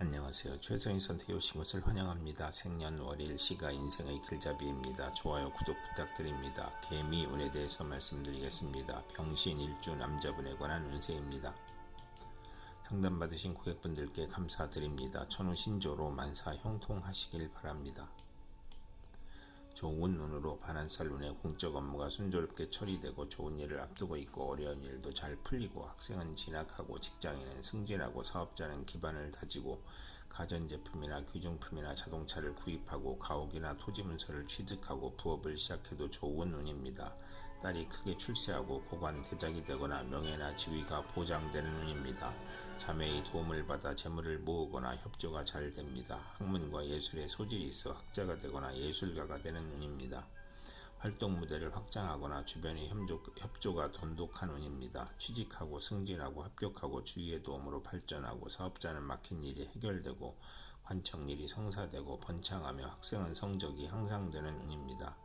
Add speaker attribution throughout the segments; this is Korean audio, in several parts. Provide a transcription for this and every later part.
Speaker 1: 안녕하세요. 최선희 선택해 오신 것을 환영합니다. 생년월일 시가 인생의 길잡이입니다. 좋아요, 구독 부탁드립니다. 개미 운에 대해서 말씀드리겠습니다. 병신 일주 남자분에 관한 운세입니다. 상담받으신 고객분들께 감사드립니다. 천우 신조로 만사 형통하시길 바랍니다. 좋은 눈으로 눈에 공적 업무가 순조롭게 처리되고 좋은 일을 앞두고 있고 어려운 일도 잘 풀리고 학생은 진학하고 직장인은 승진하고 사업자는 기반을 다지고 가전제품이나 귀중품이나 자동차를 구입하고 가옥이나 토지 문서를 취득하고 부업을 시작해도 좋은 운입니다. 딸이 크게 출세하고 고관 대작이 되거나 명예나 지위가 보장되는 운입니다. 자매의 도움을 받아 재물을 모으거나 협조가 잘 됩니다. 학문과 예술에 소질이 있어 학자가 되거나 예술가가 되는 운입니다. 활동 무대를 확장하거나 주변의 협조, 협조 가 돈독한 운입니다. 취직하고 승진하고 합격하고 주위의 도움으로 발전하고 사업자는 막힌 일이 해결되고 관청일이 성사되고 번창하며 학생은 성적이 향상되는 운입니다.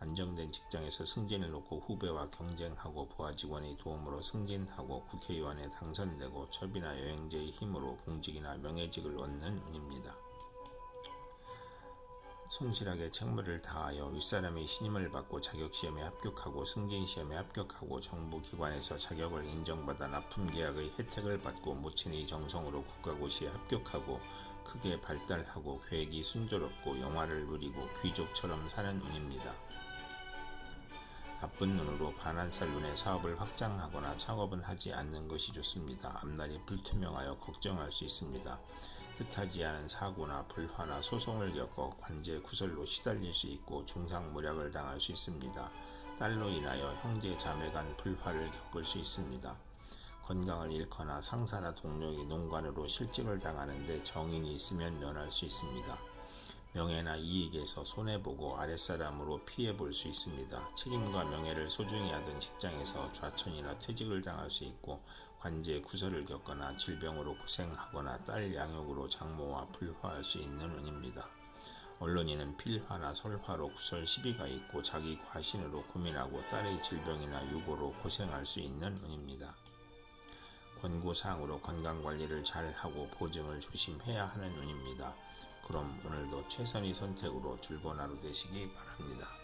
Speaker 1: 안정된 직장에서 승진을 놓고 후배와 경쟁하고 부하 직원의 도움으로 승진하고 국회의원에 당선되고 첩이나 여행제의 힘으로 공직이나 명예직을 얻는 운입니다. 성실하게 책무를 다하여 윗사람의 신임을 받고 자격시험에 합격하고 승진시험에 합격하고 정부기관에서 자격을 인정받아 납품계약의 혜택을 받고 모친의 정성으로 국가고시에 합격하고 크게 발달하고 계획이 순조롭고 영화를 누리고 귀족처럼 사는 운입니다. 나쁜 눈으로 반한살 눈에 사업을 확장하거나 창업은 하지 않는 것이 좋습니다. 앞날이 불투명하여 걱정할 수 있습니다. 뜻하지 않은 사고나 불화나 소송을 겪어 관제 구설로 시달릴 수 있고 중상모략을 당할 수 있습니다. 딸로 인하여 형제 자매 간 불화를 겪을 수 있습니다. 건강을 잃거나 상사나 동료의 농간으로 실직을 당하는데 정인이 있으면 면할 수 있습니다. 명예나 이익에서 손해보고 아랫사람으로 피해볼 수 있습니다. 책임과 명예를 소중히 하던 직장에서 좌천이나 퇴직을 당할 수 있고 관제 구설을 겪거나 질병으로 고생하거나 딸 양육으로 장모와 불화할 수 있는 운입니다. 언론인은 필화나 설화로 구설 시비가 있고 자기 과신으로 고민하고 딸의 질병이나 유고로 고생할 수 있는 운입니다. 권고사항으로 건강관리를 잘하고 보증을 조심해야 하는 운입니다. 그럼 오늘도 최선의 선택으로 즐거운 하루 되시기 바랍니다.